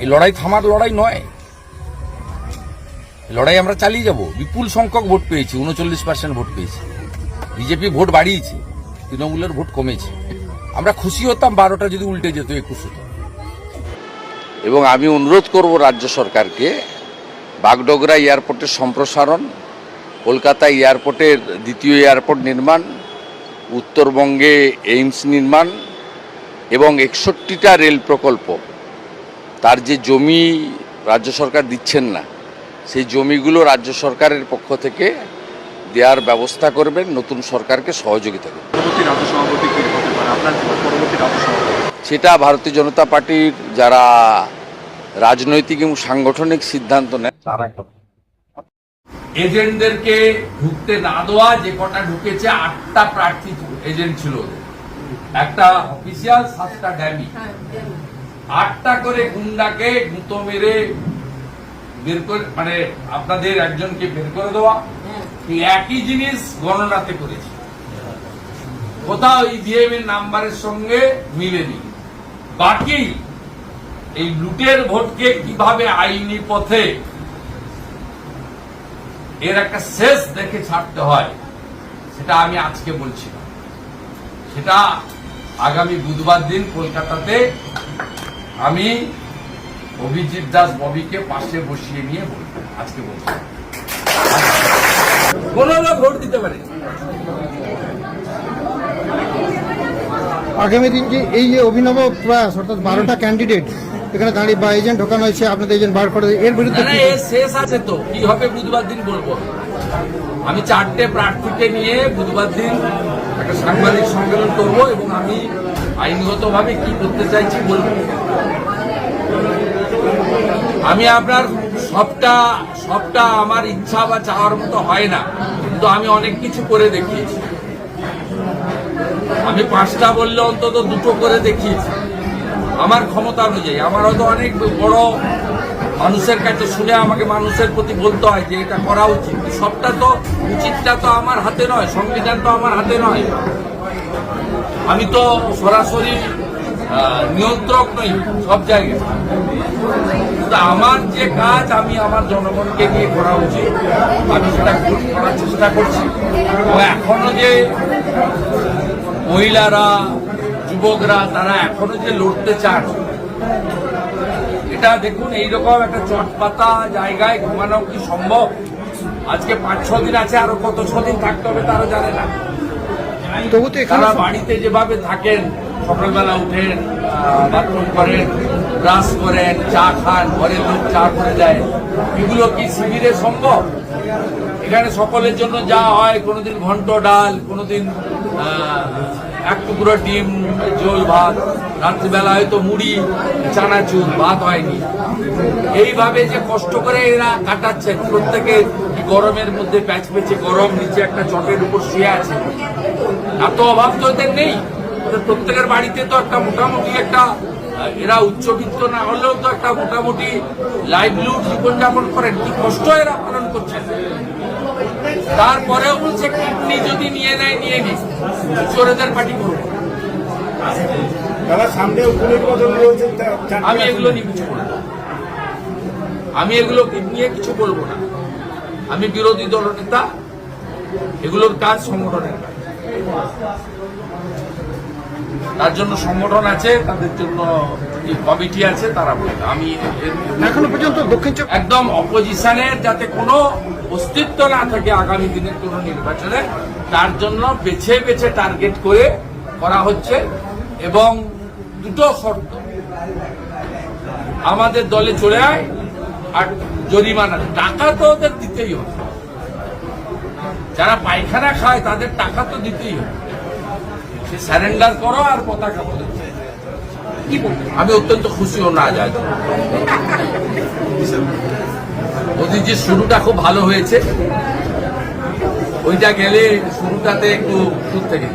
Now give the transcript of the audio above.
এই লড়াই থামার লড়াই নয়। লড়াই আমরা চালিয়ে যাব। বিপুল সংখ্যক ভোট পেয়েছি, উনচল্লিশ পার্সেন্ট ভোট পেয়েছি। বিজেপি ভোট বাড়িয়েছে, তৃণমূলের ভোট কমেছে। আমরা খুশি হতাম বারোটা যদি উল্টে যেত একুশ। হতো এবং আমি অনুরোধ করব রাজ্য সরকারকে, বাগডোগরা এয়ারপোর্টের সম্প্রসারণ, কলকাতা এয়ারপোর্টের দ্বিতীয় এয়ারপোর্ট নির্মাণ, উত্তরবঙ্গে এইমস নির্মাণ এবং একষট্টিটা রেল প্রকল্প তার যে জমি রাজ্য সরকার দিচ্ছেন না সেই জমিগুলো রাজ্য সরকারের পক্ষ থেকে দেওয়ার ব্যবস্থা করবেন নতুন সরকারকে সহযোগিতা করবেন। সেটা ভারতীয় জনতা পার্টির যারা রাজনৈতিক এবং সাংগঠনিক সিদ্ধান্ত নেয়। তারা এজেন্টদেরকে ঢুকতে না দেওয়া যে কটা ঢুকেছে আটটা প্রার্থী এজেন্ট ছিল একটা অফিসিয়াল সাতটা ড্যামি। আটটা করে গুন্ডাকে গুঁতো মেরে বের করে মানে আপনাদের একজনকে বের করে দেওয়া। একই জিনিস গণনাতে করেছে। কোথাও ইভিএম এর নাম্বারের সঙ্গে মিলেনি বাকি এই লুটের ভোটকে কীভাবে আইনি পথে এর একটা শেষ দেখে ছাড়তে হয় সেটা আমি আজকে বলছি সেটা আগামী বুধবার দিন কলকাতাতে আমি অভিজিৎ দাস ববিকে পাশে বসিয়ে নিয়ে বলব আজকে বলছি কোন লোক ভোট দিতে পারে। আগামী দিন যে এই যে অভিনব প্রয়াস অর্থাৎ বারোটা ক্যান্ডিডেট এখানে দাঁড়িয়ে বা এজেন্ট ঢোকানো হয়েছে আপনাদের এজেন্ট বার করে এর বিরুদ্ধে শেষ আছে তো কি হবে বুধবার দিন বলব? আমি চারটে প্রার্থীকে নিয়ে বুধবার দিন একটা সাংবাদিক সম্মেলন করব এবং আমি আইনগতভাবে কি করতে চাইছি বলব। আমি আপনার সবটা সবটা আমার ইচ্ছা বা চাওয়ার মতো হয় না, কিন্তু আমি অনেক কিছু করে দেখিয়েছি। আমি পাঁচটা বললে অন্তত দুটো করে দেখিয়েছি। আমার ক্ষমতা অনুযায়ী, আমার হয়তো অনেক বড় মানুষের কাছে শুনে আমাকে মানুষের প্রতি বলতে হয় যে এটা করা উচিত। সবটা তো উচিতটা তো আমার হাতে নয়, সংবিধান তো আমার হাতে নয়। আমি তো সরাসরি নিয়ন্ত্রক নই সব জায়গায়। আমার যে কাজ আমি আমার জনগণকে নিয়ে করা উচিত, আমি সেটা করার চেষ্টা করছি। এখনও যে মহিলারা, যুবকরা, তারা এখনও যে লড়তে চান এটা দেখুন এইরকম একটা চটপাতা জায়গায় ঘুমানো কি সম্ভব? আজকে পাঁচ ছ দিন আছে আরও কত ছ দিন থাকতে হবে তারা জানে না। তবু তো তারা বাড়িতে যেভাবে থাকেন সকালবেলা উঠেন বাথরুম করেন ব্রাশ করেন চা খান ঘরের লোক চা করে দেয়। এগুলো কি শিবিরে সম্ভব? এখানে সকলের জন্য যা হয় কোনোদিন ঘন্ট ডাল কোনোদিন আহ, এক টুকরো ডিম, ঝোল, ভাত। রাত্রিবেলা হয়তো মুড়ি চানাচুর ভাত হয়নি। এইভাবে যে কষ্ট করে এরা কাটাচ্ছেন প্রত্যেকে গরমের মধ্যে প্যাচ পেঁচে গরম নিচে একটা চটের উপর শুয়ে আছে। এত অভাব তো এদের নেই। প্রত্যেকের বাড়িতে তো একটা মোটামুটি একটা এরা উচ্চবিত্ত না হলেও তো একটা মোটামুটি লাইভলিহুড জীবনযাপন করেন। কি কষ্ট এরা পালন করছেন? তারপরেও বলছে কিডনি যদি নিয়ে নেয় নিয়ে নিস চোরেদের পার্টি করব। দাদা সামনে আমি এগুলো নিয়ে কিছু বলব আমি এগুলো নিয়ে কিছু বলব না। আমি বিরোধী দলনেতা এগুলোর কাজ সংগঠনের কাজ। তার জন্য সংগঠন আছে তাদের জন্য কমিটি আছে তারা বলবে। আমি এখনও পর্যন্ত দক্ষিণ একদম অপোজিশনের যাতে কোনো অস্তিত্ব না থাকে আগামী দিনের কোন নির্বাচনে, তার জন্য বেছে বেছে টার্গেট করে করা হচ্ছে এবং দুটো শর্ত। আমাদের দলে চলে আয় আর জরিমানা টাকা তো ওদের দিতেই হবে। যারা পায়খানা খায়, তাদের টাকা তো দিতেই হবে। সে স্যারেন্ডার করো আর পতাকা বলে আমি অত্যন্ত খুশি ও না যায় যে শুরুটা খুব ভালো হয়েছে ওইটা গেলে শুরুটাতে একটু দূর থেকে।